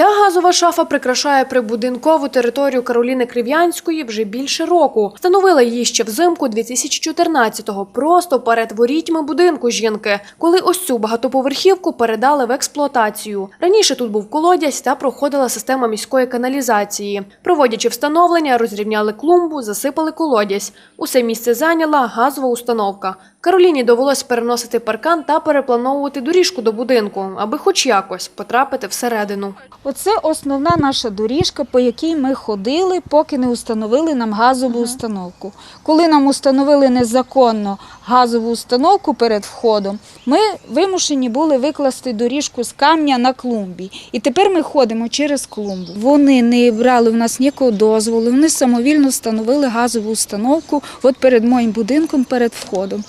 Ця газова шафа прикрашає прибудинкову територію Кароліни Крив'янської вже більше року. Встановила її ще взимку 2014-го, просто перед ворітьми будинку жінки, коли ось цю багатоповерхівку передали в експлуатацію. Раніше тут був колодязь та проходила система міської каналізації. Проводячи встановлення, розрівняли клумбу, засипали колодязь. Усе місце зайняла газова установка. Кароліні довелось переносити паркан та переплановувати доріжку до будинку, аби хоч якось потрапити всередину. Оце основна наша доріжка, по якій ми ходили, поки не установили нам газову установку. Коли нам установили незаконно газову установку перед входом, ми вимушені були викласти доріжку з камня на клумбі. І тепер ми ходимо через клумбу. Вони не брали в нас ніякого дозволу, вони самовільно встановили газову установку от перед моїм будинком, перед входом.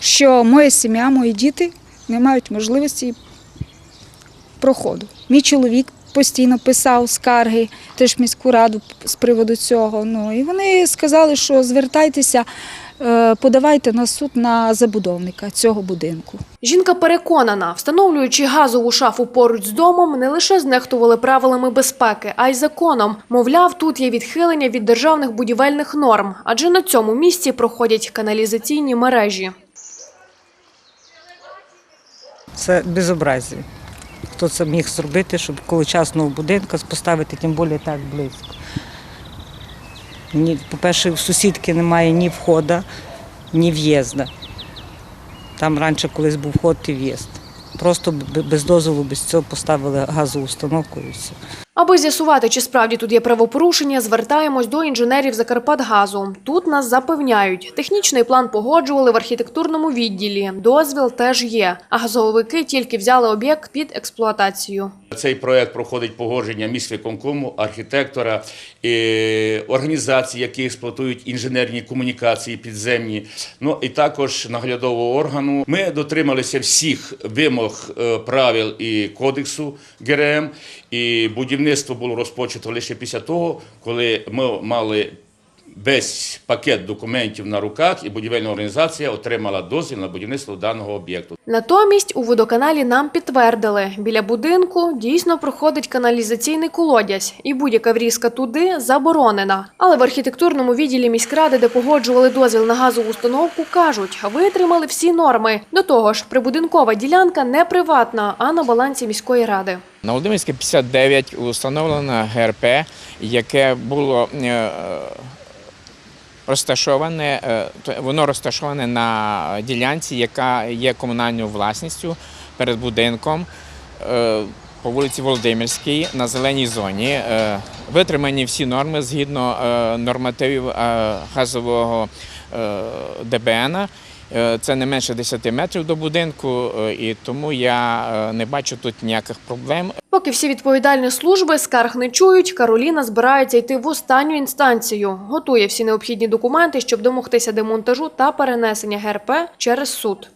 Що моя сім'я, мої діти не мають можливості проходу. Мій чоловік постійно писав скарги, теж в міську раду з приводу цього. Ну і вони сказали, що звертайтеся, е, подавайте на суд на забудовника цього будинку. Жінка переконана, встановлюючи газову шафу поруч з домом, не лише знехтували правилами безпеки, а й законом. Мовляв, тут є відхилення від державних будівельних норм, адже на цьому місці проходять каналізаційні мережі. Це безобразие. Хто це міг зробити, щоб коли часного будинку поставити, тим більше так близько. По-перше, в сусідки немає ні входу, ні в'їзду. Там раніше колись був вход і в'їзд. Просто без дозволу, без цього поставили газову установку і все. Аби з'ясувати, чи справді тут є правопорушення, звертаємось до інженерів Закарпатгазу. Тут нас запевняють, технічний план погоджували в архітектурному відділі. Дозвіл теж є. А газовики тільки взяли об'єкт під експлуатацію. Цей проект проходить погодження міськвиконкому, архітектора, і організацій, які експлуатують інженерні комунікації підземні, ну і також наглядового органу. Ми дотрималися всіх вимог е, правил і кодексу ГРМ, і будівництво було розпочато лише після того, коли ми мали весь пакет документів на руках, і будівельна організація отримала дозвіл на будівництво даного об'єкту. Натомість у водоканалі нам підтвердили, біля будинку дійсно проходить каналізаційний колодязь, і будь-яка врізка туди заборонена. Але в архітектурному відділі міськради, де погоджували дозвіл на газову установку, кажуть, витримали всі норми. До того ж, прибудинкова ділянка не приватна, а на балансі міської ради. На Володимирській 59 установлено ГРП, яке було е, розташоване, е, воно розташоване на ділянці, яка є комунальною власністю перед будинком е, по вулиці Володимирській на зеленій зоні. Е, Витримані всі норми згідно нормативів газового ДБН. Е, Це не менше 10 метрів до будинку, е, і тому я е, не бачу тут ніяких проблем. Поки всі відповідальні служби скарг не чують, Кароліна збирається йти в останню інстанцію. Готує всі необхідні документи, щоб домогтися демонтажу та перенесення ГРП через суд.